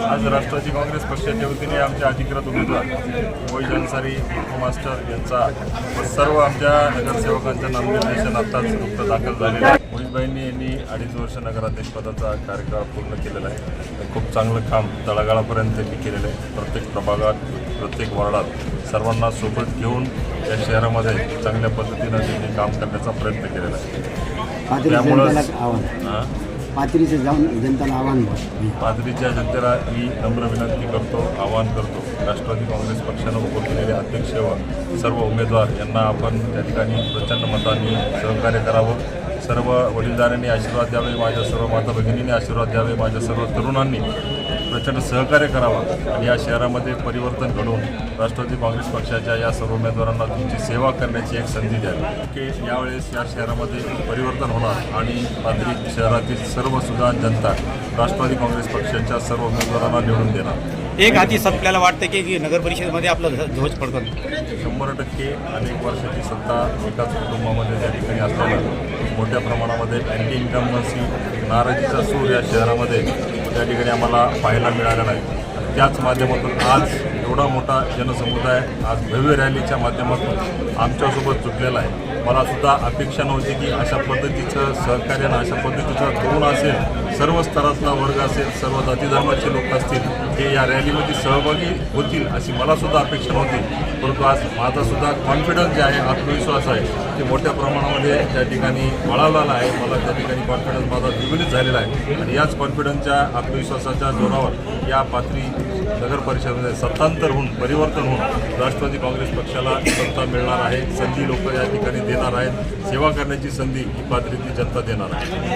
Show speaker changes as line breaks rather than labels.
आज राष्ट्रवादी काँग्रेस पक्षाच्या वतीने आमचे अधिकृत उमेदवार मोहित अन्सारी मास्टर यांचा व सर्व आमच्या नगरसेवकांच्या नामनिर्देशन आत्ताच नुकतं दाखल झालेलं आहे मोहितबाईंनी यांनी अडीच वर्ष नगराध्यक्षपदाचा कार्यकाळ पूर्ण केलेला आहे. खूप चांगलं काम तळागाळापर्यंत त्यांनी केलेलं आहे. प्रत्येक प्रभागात प्रत्येक वॉर्डात सर्वांना सोबत घेऊन या शहरामध्ये चांगल्या पद्धतीनं त्यांनी काम करण्याचा प्रयत्न केलेला आहे.
पाथरी
त्यामुळंच-
पाथरीचं जाऊन जनताला आव्हान
पाथरीच्या जनतेला मी नम्र विनंती करतो आवाहन करतो. राष्ट्रवादी काँग्रेस पक्षानं उभं केलेले अध्यक्ष व सर्व उमेदवार यांना आपण त्या ठिकाणी प्रचंड मतांनी सहकार्य करावं. सर्व वडीलधाऱ्यांनी आशीर्वाद द्यावे माझ्या सर्व माता भगिनींनी आशीर्वाद द्यावे माझ्या सर्व तरुणांनी प्रचंड सहकार्य करावं आणि या शहरामध्ये परिवर्तन घडवून राष्ट्रवादी काँग्रेस पक्षाच्या या सर्व उमेदवारांना तुमची सेवा करण्याची एक संधी द्यावी. की यावेळेस या शहरामध्ये परिवर्तन होणार आणि पाथरी शहरातील सर्व सुजाण जनता राष्ट्रवादी काँग्रेस पक्षाच्या सर्व उमेदवारांना निवडून देणार.
एक हाती आपल्याला वाटतं की नगर परिषदेमध्ये आपलं ध्व- ध्वज फडकन
शंभर टक्के अनेक वर्षाची सत्ता एकाच कुटुंबामध्ये त्या ठिकाणी असल्यानं मोठ्या प्रमाणामध्ये अँटी इन्कम्बन्सी नाराजीचा सूर या शहरामध्ये त्या ठिकाणी आम्हाला पाहायला मिळाला नाही. त्याच माध्यमातून आज एवढा मोठा जनसमुदाय आज भव्य रॅलीच्या माध्यमातून आमच्यासोबत जुटलेला आहे. मला सुद्धा अपेक्षा नव्हती की अशा पद्धतीचं सहकार्य अशा पद्धतीचा तरुण असेल सर्व स्तरातला वर्ग असेल सर्व जाती धर्माचे लोक असतील हे या रॅलीमध्ये सहभागी होतील अशी मला सुद्धा अपेक्षा नव्हती. परंतु आज माझा सुद्धा कॉन्फिडन्स जे आहे आत्मविश्वास आहे ते मोठ्या प्रमाणामध्ये त्या ठिकाणी वळवलेला आहे. मला त्या ठिकाणी कॉन्फिडन्स माझा द्विगुणित झालेला आहे. आणि याच कॉन्फिडन्सच्या आत्मविश्वासाच्या जोरावर या पात्री नगर परिषदेमध्ये सत्तांतर होऊन परिवर्तन होऊन राष्ट्रवादी काँग्रेस पक्षाला सत्ता मिळणार आहे. संधी लोक या ठिकाणी देणार आहेत. सेवा करण्याची संधी ही पाथरीची जनता देणार आहे.